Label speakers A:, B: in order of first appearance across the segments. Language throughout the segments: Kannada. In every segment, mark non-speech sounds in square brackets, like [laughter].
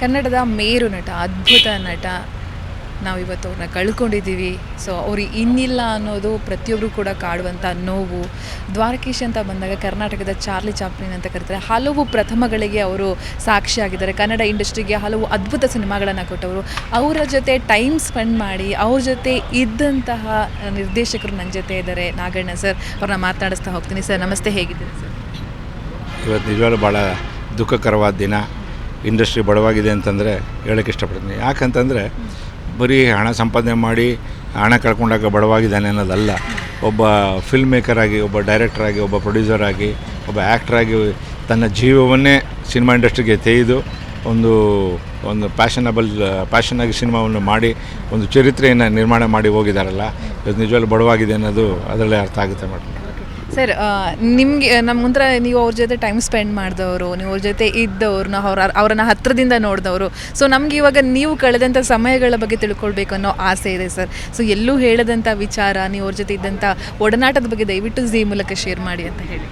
A: ಕನ್ನಡದ ಮೇರು ನಟ, ಅದ್ಭುತ ನಟ ನಾವಿವತ್ತು ಅವ್ರನ್ನ ಕಳ್ಕೊಂಡಿದ್ದೀವಿ. ಸೊ ಅವ್ರು ಇನ್ನಿಲ್ಲ ಅನ್ನೋದು ಪ್ರತಿಯೊಬ್ಬರು ಕೂಡ ಕಾಡುವಂಥ ನೋವು. ದ್ವಾರಕೀಶ್ ಅಂತ ಬಂದಾಗ ಕರ್ನಾಟಕದ ಚಾರ್ಲಿ ಚಾಪ್ಲಿನ್ ಅಂತ ಕರೀತಾರೆ. ಹಲವು ಪ್ರಥಮಗಳಿಗೆ ಅವರು ಸಾಕ್ಷಿಯಾಗಿದ್ದಾರೆ ಕನ್ನಡ ಇಂಡಸ್ಟ್ರಿಗೆ ಹಲವು ಅದ್ಭುತ ಸಿನಿಮಾಗಳನ್ನು ಕೊಟ್ಟವರು. ಅವರ ಜೊತೆ ಟೈಮ್ ಸ್ಪೆಂಡ್ ಮಾಡಿ, ಅವ್ರ ಜೊತೆ ಇದ್ದಂತಹ ನಿರ್ದೇಶಕರು ನನ್ನ ಜೊತೆ ಇದ್ದಾರೆ. ನಾಗಣ್ಣ ಸರ್, ಅವ್ರನ್ನ ಮಾತನಾಡಿಸ್ತಾ ಹೋಗ್ತೀನಿ. ಸರ್, ನಮಸ್ತೆ. ಹೇಗಿದ್ದೀರಿ ಸರ್?
B: ಇವತ್ತು ನಿಜವಾಗ್ಲೂ ಭಾಳ ದುಃಖಕರವಾದ ದಿನ. ಇಂಡಸ್ಟ್ರಿ ಬಡವಾಗಿದೆ ಅಂತಂದರೆ ಹೇಳೋಕ್ಕೆ ಇಷ್ಟಪಡ್ತೀನಿ. ಯಾಕಂತಂದರೆ ಬರೀ ಹಣ ಸಂಪಾದನೆ ಮಾಡಿ ಹಣ ಕಳ್ಕೊಂಡಾಗ ಬಡವಾಗಿದ್ದಾನೆ ಅನ್ನೋದಲ್ಲ. ಒಬ್ಬ ಫಿಲ್ಮ್ ಆಗಿ, ಒಬ್ಬ ಡೈರೆಕ್ಟರ್ ಆಗಿ, ಒಬ್ಬ ಪ್ರೊಡ್ಯೂಸರ್ ಆಗಿ, ಒಬ್ಬ ಆ್ಯಕ್ಟರ್ ಆಗಿ ತನ್ನ ಜೀವವನ್ನೇ ಸಿನಿಮಾ ಇಂಡಸ್ಟ್ರಿಗೆ ತೆಗೆದು ಒಂದು ಒಂದು ಪ್ಯಾಷನಬಲ್ ಪ್ಯಾಷನಾಗಿ ಸಿನಿಮಾವನ್ನು ಮಾಡಿ ಒಂದು ಚರಿತ್ರೆಯನ್ನು ನಿರ್ಮಾಣ ಮಾಡಿ ಹೋಗಿದ್ದಾರಲ್ಲ ಇದು ನಿಜವಾಗ್ಲೂ ಬಡವಾಗಿದೆ ಅನ್ನೋದು ಅದರಲ್ಲೇ ಅರ್ಥ ಆಗುತ್ತೆ ಮೇಡಮ್.
A: ಸರ್ ನಿಮಗೆ ನಮ್ಮ ನೀವು ಅವ್ರ ಜೊತೆ ಟೈಮ್ ಸ್ಪೆಂಡ್ ಮಾಡಿದವರು, ನೀವು ಅವ್ರ ಜೊತೆ ಇದ್ದವ್ರು ನಾವು ಅವ್ರ, ಅವರನ್ನು ಹತ್ತಿರದಿಂದ ನೋಡಿದವರು. ಸೊ ನಮ್ಗೆ ಇವಾಗ ನೀವು ಕಳೆದಂಥ ಸಮಯಗಳ ಬಗ್ಗೆ ತಿಳ್ಕೊಳ್ಬೇಕು ಅನ್ನೋ ಆಸೆ ಇದೆ ಸರ್. ಸೊ ಎಲ್ಲೂ ಹೇಳದಂಥ ವಿಚಾರ, ನೀವು ಅವ್ರ ಜೊತೆ ಇದ್ದಂಥ ಒಡನಾಟದ ಬಗ್ಗೆ ದಯವಿಟ್ಟು ಝೀ ಮೂಲಕ ಶೇರ್ ಮಾಡಿ ಅಂತ ಹೇಳಿ.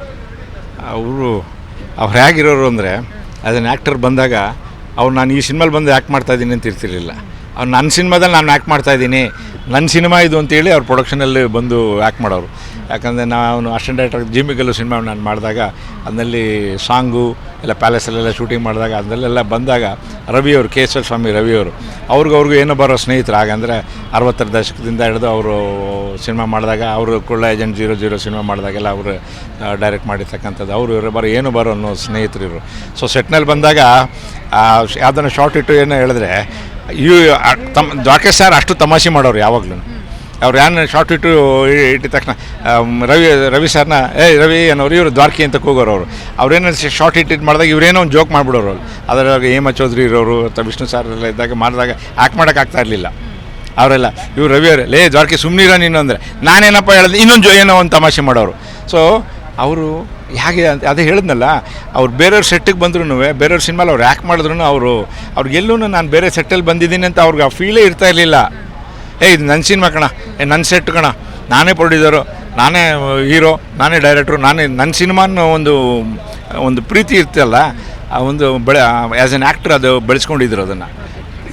B: ಅವರು, ಅವ್ರು ಹೇಗಿರೋರು ಅಂದರೆ, ಅದನ್ನು ಆ್ಯಕ್ಟರ್ ಬಂದಾಗ, ಅವ್ರು ನಾನು ಈ ಸಿನಿಮಾಲಿ ಬಂದು ಆ್ಯಕ್ಟ್ ಮಾಡ್ತಾಯಿದ್ದೀನಿ ಅಂತ ಇರ್ತಿರ್ಲಿಲ್ಲ. ಅವ್ರು ನನ್ನ ಸಿನಿಮಾದಲ್ಲಿ ನಾನು ಆ್ಯಕ್ಟ್ ಮಾಡ್ತಾಯಿದ್ದೀನಿ ನನ್ನ ಸಿನಿಮಾ ಇದು ಅಂತೇಳಿ ಅವ್ರು ಪ್ರೊಡಕ್ಷನಲ್ಲಿ ಬಂದು ಆ್ಯಕ್ಟ್ ಮಾಡೋರು. ಯಾಕಂದರೆ ನಾನು ಅಸಿಸ್ಟೆಂಟ್ ಡೈರೆಕ್ಟರ್ ಜಿಮ್ಮಿಗಲ್ಲು ಸಿನಿಮಾ ನಾನು ಮಾಡಿದಾಗ ಅದರಲ್ಲಿ ಸಾಂಗು, ಎಲ್ಲ ಪ್ಯಾಲೇಸಲ್ಲೆಲ್ಲ ಶೂಟಿಂಗ್ ಮಾಡಿದಾಗ, ಅದರಲ್ಲೆಲ್ಲ ಬಂದಾಗ ರವಿಯವರು ಕೆ ಎಸ್ ಎಲ್ ಸ್ವಾಮಿ ರವಿಯವರು ಅವ್ರಿಗೂ ಅವ್ರಿಗೂ ಏನೋ ಬರೋ ಸ್ನೇಹಿತರು, ಹಾಗಂದರೆ ಅರವತ್ತರ ದಶಕದಿಂದ ಹಿಡಿದು ಅವರು ಸಿನಿಮಾ ಮಾಡಿದಾಗ, ಅವರು Kulla agent zero zero cinema ಮಾಡಿದಾಗೆಲ್ಲ ಅವರು ಡೈರೆಕ್ಟ್ ಮಾಡಿರ್ತಕ್ಕಂಥದ್ದು. ಅವರು ಇವರು ಬರೋ ಏನು ಬರೋ ಅನ್ನೋ ಸ್ನೇಹಿತರು ಇವರು. ಸೊ ಸೆಟ್ನಲ್ಲಿ ಬಂದಾಗ ಯಾವುದನ್ನು ಶಾರ್ಟ್ ಇಟ್ಟು ಏನೋ ಹೇಳಿದ್ರೆ ಇವು ತಮ್ಮ ದ್ವಾರಕೇಶ್ ಸರ್ ಅಷ್ಟು ತಮಾಷೆ ಮಾಡೋರು ಯಾವಾಗಲೂ. ಅವ್ರು ಯಾರನ್ನ ಶಾರ್ಟ್ ಇಟ್ಟು ಇಟ್ಟಿದ ತಕ್ಷಣ ರವಿ ರವಿ ಸರ್ನ ಏ ರವಿ ಅನ್ನೋರು, ಇವರು ದ್ವಾರಕಿ ಅಂತ ಕೂಗೋರು ಅವರು. ಅವ್ರೇನೋ ಶಾರ್ಟ್ ಇಟ್ಟಿದ್ದು ಮಾಡಿದಾಗ ಇವರೇನೋ ಒಂದು ಜೋಕ್ ಮಾಡಿಬಿಡೋರು ಅದರಾಗ ಹೇಮ ಚೌಧರಿ ಇರೋರು ಅಥವಾ ವಿಷ್ಣು ಸರ್ ಎಲ್ಲ ಇದ್ದಾಗ ಮಾಡಿದಾಗ ಆ್ಯಕ್ಟ್ ಮಾಡೋಕ್ಕಾಗ್ತಾ ಇರಲಿಲ್ಲ. ಅವರೆಲ್ಲ, ಇವ್ರು ರವಿ ಲೇ ದ್ವಾರಕಿ ಸುಮ್ಮನಿರೋ ನೀನು ಅಂದರೆ. ನಾನೇನಪ್ಪ ಹೇಳಿದೆ, ಇನ್ನೊಂದು ಏನೋ ಒಂದು ತಮಾಷೆ ಮಾಡೋರು. ಸೊ ಅವರು ಹೇಗೆ ಅಂತ, ಅದೇ ಹೇಳಿದ್ನಲ್ಲ, ಅವ್ರು ಬೇರೆಯವ್ರ ಸೆಟ್ಟಿಗೆ ಬಂದ್ರೂ ಬೇರೆಯವ್ರ ಸಿನಿಮಾಲಿ ಅವ್ರು ಯಾಕೆ ಮಾಡಿದ್ರು ಅವರು ಅವ್ರಿಗೆಲ್ಲೂ ನಾನು ಬೇರೆ ಸೆಟ್ಟಲ್ಲಿ ಬಂದಿದ್ದೀನಿ ಅಂತ ಅವ್ರಿಗೆ ಆ ಫೀಲೇ ಇರ್ತಾ ಇರಲಿಲ್ಲ. ಏ, ಇದು ನನ್ನ ಸಿನಿಮಾ ಕಣ. ಏ ನನ್ನ ಸೆಟ್ ಕಣ. ನಾನೇ ಪ್ರೊಡ್ಯೂಸರು ನಾನೇ ಹೀರೋ ನಾನೇ ಡೈರೆಕ್ಟ್ರು ನಾನೇ ನನ್ನ ಸಿನಿಮಾ ಒಂದು ಒಂದು ಪ್ರೀತಿ ಇರ್ತಲ್ಲ ಆ, ಒಂದು ಬೆಳೆ ಆ್ಯಸ್ ಎನ್ ಆ್ಯಕ್ಟ್ರ್ ಅದು ಬೆಳೆಸ್ಕೊಂಡಿದ್ರು ಅದನ್ನು.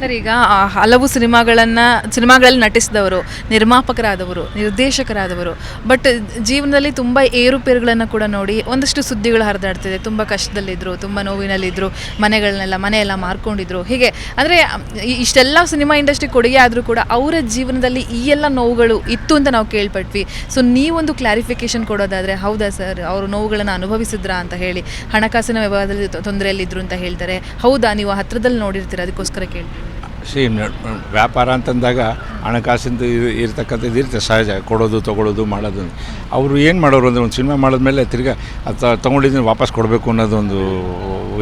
A: ಸರ್, ಈಗ ಹಲವು ಸಿನಿಮಾಗಳನ್ನು, ಸಿನಿಮಾಗಳಲ್ಲಿ ನಟಿಸಿದವರು, ನಿರ್ಮಾಪಕರಾದವರು, ನಿರ್ದೇಶಕರಾದವರು, ಬಟ್ ಜೀವನದಲ್ಲಿ ತುಂಬ ಏರುಪೇರುಗಳನ್ನು ಕೂಡ ನೋಡಿ ಒಂದಷ್ಟು ಸುದ್ದಿಗಳು ಹರಿದಾಡ್ತಿದೆ. ತುಂಬ ಕಷ್ಟದಲ್ಲಿದ್ದರು ತುಂಬ ನೋವಿನಲ್ಲಿದ್ದರು ಮನೆಗಳನ್ನೆಲ್ಲ, ಮನೆಯೆಲ್ಲ ಮಾರ್ಕೊಂಡಿದ್ರು. ಹೀಗೆ ಅಂದರೆ ಇಷ್ಟೆಲ್ಲ ಸಿನಿಮಾ ಇಂಡಸ್ಟ್ರಿ ಕೊಡುಗೆ ಆದರೂ ಕೂಡ ಅವರ ಜೀವನದಲ್ಲಿ ಈ ಎಲ್ಲ ನೋವುಗಳು ಇತ್ತು ಅಂತ ನಾವು ಕೇಳ್ಪಟ್ವಿ. ಸೊ ನೀವೊಂದು ಕ್ಲಾರಿಫಿಕೇಶನ್ ಕೊಡೋದಾದರೆ, ಹೌದಾ ಸರ್? ಅವರು ನೋವುಗಳನ್ನು ಅನುಭವಿಸಿದ್ರಾ ಅಂತ ಹೇಳಿ, ಹಣಕಾಸಿನ ವ್ಯವಹಾರದಲ್ಲಿ ತೊಂದರೆಯಲ್ಲಿದ್ದರು ಅಂತ ಹೇಳ್ತಾರೆ. ಹೌದಾ? ನೀವು ಹತ್ರದಲ್ಲಿ ನೋಡಿರ್ತೀರ, ಅದಕ್ಕೋಸ್ಕರ ಕೇಳ್ತೀವಿ
B: ಸಿ ವ್ಯಾಪಾರ ಅಂತಂದಾಗ ಹಣಕಾಸಿಂದ ಇರ್- ಇರ್ತಕ್ಕಂಥದ್ದು ಇರುತ್ತೆ, ಸಹಜ. ಕೊಡೋದು, ತೊಗೊಳೋದು, ಮಾಡೋದು. ಅವರು ಏನು ಮಾಡೋರು ಅಂದರೆ ಒಂದು ಸಿನಿಮಾ ಮಾಡಿದ್ಮೇಲೆ ತಿರ್ಗಿ ಅದು ತೊಗೊಂಡಿದ್ದೀನಿ ವಾಪಸ್ ಕೊಡಬೇಕು ಅನ್ನೋದೊಂದು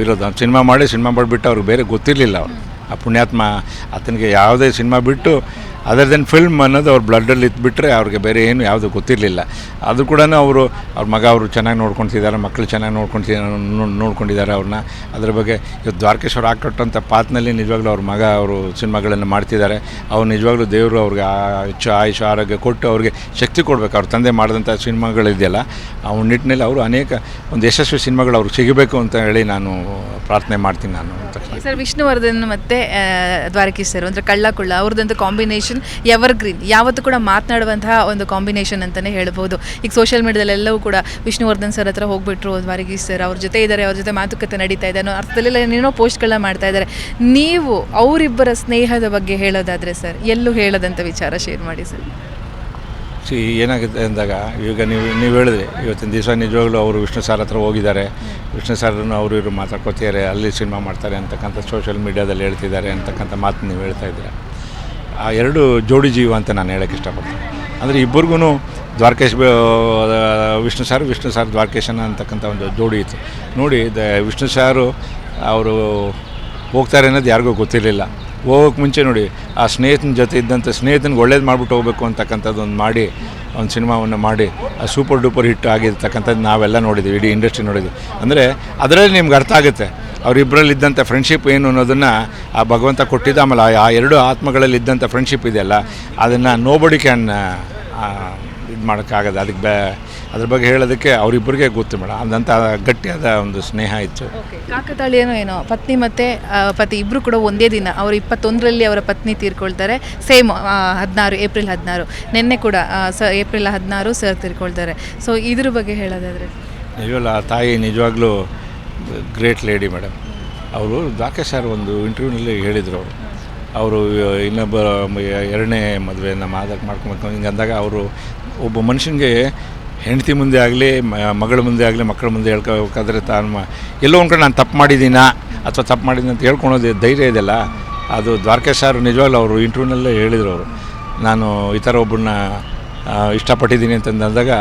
B: ಇರೋದು. ಸಿನಿಮಾ ಮಾಡಿ ಸಿನಿಮಾ ಮಾಡಿಬಿಟ್ಟು ಅವ್ರಿಗೆ ಬೇರೆ ಗೊತ್ತಿರಲಿಲ್ಲ ಅವರು. ಆ ಪುಣ್ಯಾತ್ಮ ಆತನಿಗೆ ಯಾವುದೇ ಸಿನಿಮಾ ಬಿಟ್ಟು ಅದರ್ ದೆನ್ ಫಿಲ್ಮ್ ಅನ್ನೋದು ಅವ್ರ ಬ್ಲಡ್ಡಲ್ಲಿ ಇದ್ಬಿಟ್ರೆ ಅವ್ರಿಗೆ ಬೇರೆ ಏನು ಯಾವುದು ಗೊತ್ತಿರಲಿಲ್ಲ. ಅದು ಕೂಡ ಅವರು, ಅವ್ರ ಮಗ ಅವರು ಚೆನ್ನಾಗಿ ನೋಡ್ಕೊತಿದ್ದಾರೆ ಮಕ್ಕಳು ಚೆನ್ನಾಗಿ ನೋಡ್ಕೊತಿದ್ದಾರೆ ನೋಡ್ಕೊಂಡಿದ್ದಾರೆ ಅವ್ರನ್ನ ಅದ್ರ ಬಗ್ಗೆ ಇವತ್ತು ದ್ವಾರಕೇಶ್ವರ ಹಾಕೊಟ್ಟಂಥ ಪಾತ್ನಲ್ಲಿ ನಿಜವಾಗ್ಲೂ ಅವ್ರ ಮಗ ಅವರು ಸಿನಿಮಾಗಳನ್ನು ಮಾಡ್ತಿದ್ದಾರೆ. ಅವ್ರು ನಿಜವಾಗ್ಲೂ ದೇವರು ಅವ್ರಿಗೆ ಹೆಚ್ಚು ಆಯುಷ, ಆರೋಗ್ಯ ಕೊಟ್ಟು ಅವ್ರಿಗೆ ಶಕ್ತಿ ಕೊಡಬೇಕು. ಅವ್ರ ತಂದೆ ಮಾಡಿದಂಥ ಸಿನಿಮಾಗಳಿದೆಯಲ್ಲ, ಆ ನಿಟ್ಟಿನಲ್ಲಿ ಅವರು ಅನೇಕ ಒಂದು ಯಶಸ್ವಿ ಸಿನಿಮಾಗಳು ಅವ್ರಿಗೆ ಸಿಗಬೇಕು ಅಂತ ಹೇಳಿ ನಾನು ಪ್ರಾರ್ಥನೆ ಮಾಡ್ತೀನಿ ನಾನು ಅಂತ.
A: ಸರ್ ವಿಷ್ಣುವರ್ಧನ್ ಮತ್ತೆ ದ್ವಾರಕೀಶ್ ಸರ್ ಅಂದರೆ ಕಳ್ಳ ಕುಳ್ಳ ಅವ್ರದ್ದಂತ ಕಾಂಬಿನೇಷನ್ ಎವರ್ ಗ್ರೀನ್ ಯಾವತ್ತೂ ಕೂಡ ಮಾತನಾಡುವಂತಹ ಒಂದು ಕಾಂಬಿನೇಷನ್ ಅಂತಲೇ ಹೇಳ್ಬೋದು. ಈಗ ಸೋಷಿಯಲ್ ಮೀಡಿಯಾದಲ್ಲೆಲ್ಲವೂ ಕೂಡ ವಿಷ್ಣುವರ್ಧನ್ ಸರ್ ಹತ್ರ ಹೋಗ್ಬಿಟ್ರು ದ್ವಾರಕೀಶ್ ಸರ್ ಅವ್ರ ಜೊತೆ ಇದ್ದಾರೆ ಅವ್ರ ಜೊತೆ ಮಾತುಕತೆ ನಡೀತಾ ಇದೆ ಅನ್ನೋ ಅರ್ಥದಲ್ಲೆಲ್ಲ ಏನೇನೋ ಪೋಸ್ಟ್ಗಳನ್ನ ಮಾಡ್ತಾ ಇದ್ದಾರೆ ನೀವು ಅವರಿಬ್ಬರ ಸ್ನೇಹದ ಬಗ್ಗೆ ಹೇಳೋದಾದರೆ ಸರ್ ಎಲ್ಲೂ ಹೇಳದಂಥ ವಿಚಾರ ಶೇರ್ ಮಾಡಿ ಸರ್
B: ಸಿ ಏನಾಗುತ್ತೆ ಅಂದಾಗ, ಈಗ ನೀವು ನೀವು ಹೇಳಿದ್ರಿ, ಇವತ್ತಿನ ದಿವಸ ನಿಜವಾಗ್ಲೂ ಅವರು ವಿಷ್ಣು ಸರ್ ಹತ್ರ ಹೋಗಿದ್ದಾರೆ. ವಿಷ್ಣು ಸಾರನ್ನು ಅವರು ಇವರು ಮಾತಾಡ್ಕೋತಿದ್ದಾರೆ, ಅಲ್ಲಿ ಸಿನಿಮಾ ಮಾಡ್ತಾರೆ ಅಂತಕ್ಕಂಥ ಸೋಷಿಯಲ್ ಮೀಡ್ಯಾದಲ್ಲಿ ಹೇಳ್ತಿದ್ದಾರೆ ಅಂತಕ್ಕಂಥ ಮಾತು ನೀವು ಹೇಳ್ತಾ ಇದ್ದೀರಾ? ಆ ಎರಡು ಜೋಡಿ ಜೀವ ಅಂತ ನಾನು ಹೇಳಕ್ಕೆ ಇಷ್ಟಪಡ್ತೀನಿ. ಅಂದರೆ ಇಬ್ಬರಿಗೂ ದ್ವಾರಕೇಶ್ ವಿಷ್ಣು ಸಾರ್ ವಿಷ್ಣು ಸಾರ್ ದ್ವಾರಕೇಶನ ಅಂತಕ್ಕಂಥ ಒಂದು ಜೋಡಿ ಇತ್ತು. ನೋಡಿ, ದ ವಿಷ್ಣು ಸಾರು ಅವರು ಹೋಗ್ತಾರೆ ಅನ್ನೋದು ಯಾರಿಗೂ ಗೊತ್ತಿರಲಿಲ್ಲ. ಹೋಗೋಕ್ಕೆ ಮುಂಚೆ ನೋಡಿ, ಆ ಸ್ನೇಹಿತನ ಜೊತೆ ಇದ್ದಂಥ ಸ್ನೇಹಿತನಿಗೆ ಒಳ್ಳೇದು ಮಾಡಿಬಿಟ್ಟು ಹೋಗ್ಬೇಕು ಅಂತಕ್ಕಂಥದ್ದೊಂದು ಮಾಡಿ ಒಂದು ಸಿನಿಮಾವನ್ನು ಮಾಡಿ ಸೂಪರ್ ಡೂಪರ್ ಹಿಟ್ ಆಗಿರ್ತಕ್ಕಂಥದ್ದು ನಾವೆಲ್ಲ ನೋಡಿದ್ದೀವಿ, ಇಡೀ ಇಂಡಸ್ಟ್ರಿ ನೋಡಿದ್ದೀವಿ. ಅಂದರೆ ಅದರಲ್ಲಿ ನಿಮ್ಗೆ ಅರ್ಥ ಆಗುತ್ತೆ. ಅವರಿಬ್ಬರಲ್ಲಿ ಇದ್ದಂಥ ಫ್ರೆಂಡ್ಶಿಪ್ ಏನು ಅನ್ನೋದನ್ನು ಆ ಭಗವಂತ ಕೊಟ್ಟಿದ್ದ, ಆಮೇಲೆ ಆ- ಎರಡು ಆತ್ಮಗಳಲ್ಲಿ ಇದ್ದಂಥ ಫ್ರೆಂಡ್ಶಿಪ್ ಇದೆಯಲ್ಲ, ಅದನ್ನು ನೋಬಡಿ ಕ್ಯಾನ್ ಇದು ಮಾಡೋಕ್ಕಾಗದು ಅದಕ್ಕೆ ಬೇ ಅದ್ರ ಬಗ್ಗೆ ಹೇಳೋದಕ್ಕೆ ಅವರಿಬ್ಬರಿಗೆ ಗೊತ್ತು ಮೇಡಮ್. ಅದಂತ ಗಟ್ಟಿಯಾದ ಒಂದು ಸ್ನೇಹ ಇತ್ತು.
A: ಕಾಕತಾಳಿ ಏನೋ ಏನೋ ಪತ್ನಿ ಮತ್ತೆ ಪತಿ ಇಬ್ಬರು ಕೂಡ ಒಂದೇ ದಿನ ಅವರು ಇಪ್ಪತ್ತೊಂದರಲ್ಲಿ ಅವರ ಪತ್ನಿ ತೀರ್ಕೊಳ್ತಾರೆ. ಸೇಮ್ ಹದಿನಾರು ಏಪ್ರಿಲ್ ಹದಿನಾರು. ನಿನ್ನೆ ಕೂಡ ಸ ಏಪ್ರಿಲ್ ಹದಿನಾರು ಸರ್ ತೀರ್ಕೊಳ್ತಾರೆ. ಸೊ ಇದ್ರ ಬಗ್ಗೆ ಹೇಳೋದಾದರೆ?
B: ನಿಜವಲ್ಲ ಆ ತಾಯಿ ನಿಜವಾಗ್ಲೂ ಗ್ರೇಟ್ ಲೇಡಿ ಮೇಡಮ್. ಅವರು ದಾಕೆ ಸರ್ ಒಂದು ಇಂಟರ್ವ್ಯೂನಲ್ಲಿ ಹೇಳಿದರು ಅವರು. ಅವರು ಇನ್ನೊಬ್ಬ ಎರಡನೇ ಮದುವೆಯನ್ನು ಮಾದಕ್ಕೆ ಮಾಡ್ಕೊಬೇಕು ಹಿಂಗೆ ಅಂದಾಗ ಅವರು ಒಬ್ಬ ಮನುಷ್ಯನಿಗೆ ಹೆಂಡತಿ ಮುಂದೆ ಆಗಲಿ ಮಗಳ ಮುಂದೆ ಆಗಲಿ, ಮಕ್ಕಳ ಮುಂದೆ ಹೇಳ್ಕೋಬೇಕಾದ್ರೆ ತಾನು ಎಲ್ಲೋ ಒಂದು ಕಡೆ ನಾನು ತಪ್ಪು ಮಾಡಿದ್ದೀನಾ ಅಥವಾ ತಪ್ಪು ಮಾಡಿದ್ದೀನಿ ಅಂತ ಹೇಳ್ಕೊಳೋದು ಧೈರ್ಯ ಇದೆಯಲ್ಲ? ಅದು ದ್ವಾರಕೇಶ್ ಸರ್ ನಿಜವಾಗ್ಲೂ ಅವರು ಇಂಟರ್ವ್ಯೂನಲ್ಲೇ ಹೇಳಿದರು ಅವರು ನಾನು ಈ ಥರ ಒಬ್ಬರನ್ನ ಇಷ್ಟಪಟ್ಟಿದ್ದೀನಿ ಅಂತಂದಾಗ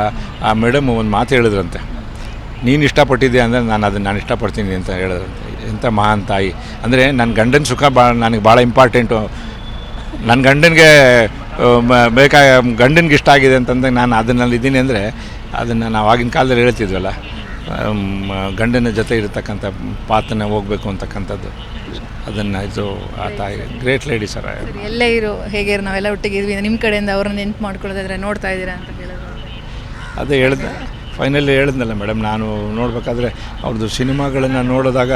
B: ಆ ಮೇಡಮ್ ಒಂದು ಮಾತು ಹೇಳಿದ್ರಂತೆ. ನೀನು ಇಷ್ಟಪಟ್ಟಿದ್ದೆ ಅಂದರೆ, ನಾನು ಅದನ್ನು, ನಾನು ಇಷ್ಟಪಡ್ತೀನಿ ಅಂತ ಹೇಳಿದ್ರಂತೆ. ಎಂಥ ಮಹಾನ್ ತಾಯಿ? ಅಂದರೆ ನನ್ನ ಗಂಡನ ಸುಖ ಭಾಳ ನನಗೆ ಭಾಳ ಇಂಪಾರ್ಟೆಂಟು ನನ್ನ ಗಂಡನಿಗೆ ಬೇಕಾ ಗಂಡನಿಗೆ ಇಷ್ಟ ಆಗಿದೆ ಅಂತಂದಾಗ ನಾನು ಅದನ್ನಲ್ಲಿ ಇದ್ದೀನಿ ಅಂದರೆ ಅದನ್ನು ನಾವು ಆಗಿನ ಕಾಲದಲ್ಲಿ ಹೇಳ್ತಿದ್ವಲ್ಲ ಗಂಡನ ಜೊತೆ ಇರತಕ್ಕಂಥ ಪಾತ್ರನೇ ಹೋಗಬೇಕು ಅಂತಕ್ಕಂಥದ್ದು. ಅದನ್ನು ಇದು ಆ ತಾಯಿ ಗ್ರೇಟ್ ಲೇಡಿ ಸರ್.
A: ಎಲ್ಲ ಇರು ಹೇಗೆ ನಾವೆಲ್ಲ ಒಟ್ಟಿಗೆ ಇದ್ವಿ ನಿಮ್ಮ ಕಡೆಯಿಂದ ಅವ್ರನ್ನ ನೆನ್ಪು ಮಾಡ್ಕೊಳ್ಳೋದಾದ್ರೆ ನೋಡ್ತಾ ಇದ್ದೀರಾ ಅಂತ ಕೇಳೋದು
B: ಅದೇ ಹೇಳ್ದೆ ಫೈನಲಿ ಹೇಳಿದ್ನಲ್ಲ ಮೇಡಮ್ ನಾನು ನೋಡಬೇಕಾದ್ರೆ ಅವ್ರದ್ದು ಸಿನಿಮಾಗಳನ್ನು ನೋಡಿದಾಗ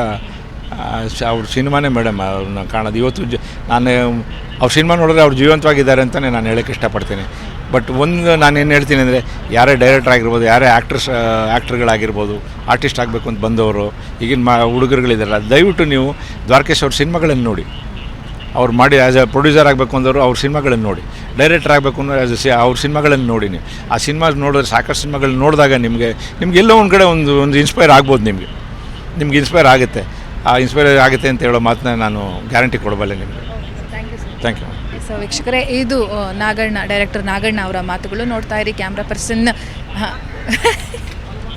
B: ಅವ್ರ ಸಿನಿಮಾನೇ ಮೇಡಮ್, ಅವ್ರನ್ನ ಕಾಣೋದು. ಇವತ್ತು ಜ ನಾನು, ಅವ್ರ ಸಿನಿಮಾ ನೋಡಿದ್ರೆ ಅವ್ರು ಜೀವಂತವಾಗಿದ್ದಾರೆ ಅಂತಲೇ ನಾನು ಹೇಳೋಕ್ಕೆ ಇಷ್ಟಪಡ್ತೀನಿ. ಬಟ್ ಒಂದು ನಾನು ಏನು ಹೇಳ್ತೀನಿ ಅಂದರೆ, ಯಾರೇ ಡೈರೆಕ್ಟರ್ ಆಗಿರ್ಬೋದು, ಯಾರೇ ಆ್ಯಕ್ಟ್ರಸ್ ಆ್ಯಕ್ಟ್ರ್ಗಳಾಗಿರ್ಬೋದು ಆರ್ಟಿಸ್ಟ್ ಆಗಬೇಕು ಅಂತ ಬಂದವರು, ಈಗಿನ ಮಾ ಹುಡುಗರುಗಳಿದಾರಲ್ಲ, ದಯವಿಟ್ಟು ನೀವು ದ್ವಾರಕೇಶ್ ಅವ್ರ ಸಿನಿಮಾಗಳನ್ನು ನೋಡಿ. ಅವ್ರು ಮಾಡಿ ಆ್ಯಸ್ ಎ ಪ್ರೊಡ್ಯೂಸರ್ ಆಗಬೇಕು ಅಂದವರು ಅವ್ರ ಸಿನಿಮಾಗಳನ್ನು ನೋಡಿ. ಡೈರೆಕ್ಟರ್ ಆಗಬೇಕು ಅಂದ್ರೆ ಆ್ಯಸ್ ಸಿ ಅವ್ರ ಸಿನಿಮಾಗಳನ್ನು ನೋಡಿ ನೀವು. ಆ ಸಿನಿಮಾ ನೋಡಿದ್ರೆ ಸಾಕಷ್ಟು ಸಿನಿಮಾಗಳನ್ನ ನೋಡಿದಾಗ ನಿಮಗೆ, ನಿಮ್ಗೆ ಎಲ್ಲೋ ಒಂದು ಕಡೆ ಒಂದು ಒಂದು ಇನ್ಸ್ಪೈರ್ ಆಗ್ಬೋದು ನಿಮಗೆ. ನಿಮ್ಗೆ ಇನ್ಸ್ಪೈರ್ ಆಗುತ್ತೆ. ಇನ್ಸ್ಪೈರ್ ಆಗುತ್ತೆ ಅಂತ ಹೇಳೋ ಮಾತನ್ನ ನಾನು ಗ್ಯಾರಂಟಿ ಕೊಡಬಲ್ಲೆ ನಿಮಗೆ. ಥ್ಯಾಂಕ್ ಯು
A: ಸೊ ವೀಕ್ಷಕರೇ ಇದು ನಾಗಣ್ಣ ಡೈರೆಕ್ಟರ್ ನಾಗಣ್ಣ ಅವರ ಮಾತುಗಳು ನೋಡ್ತಾ ಇರಿ ಕ್ಯಾಮ್ರಾ ಪರ್ಸನ್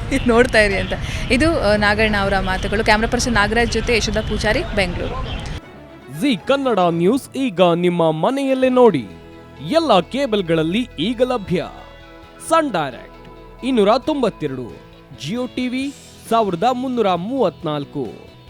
A: [laughs] ನೋಡ್ತಾ ಇರಿ ಅಂತ. ಇದು ನಾಗಣ್ಣ ಅವರ ಮಾತುಗಳು. ಕ್ಯಾಮ್ರಾ ಪರ್ಸನ್ ನಾಗರಾಜ್ ಜೊತೆ ಯಶೋಧ ಪೂಜಾರಿ ಬೆಂಗಳೂರು
C: ಜಿ ಕನ್ನಡ ನ್ಯೂಸ್ ಈಗ ನಿಮ್ಮ ಮನೆಯಲ್ಲೇ ನೋಡಿ. ಎಲ್ಲ ಕೇಬಲ್ಗಳಲ್ಲಿ ಈಗ ಲಭ್ಯ. ಸನ್ ಡೈರೆಕ್ಟ್ ಇನ್ನೂರ ತೊಂಬತ್ತೆರಡು ಜಿಯೋ ಟಿವಿ ಸಾವಿರದ ಮುನ್ನೂರ ಮೂವತ್ನಾಲ್ಕು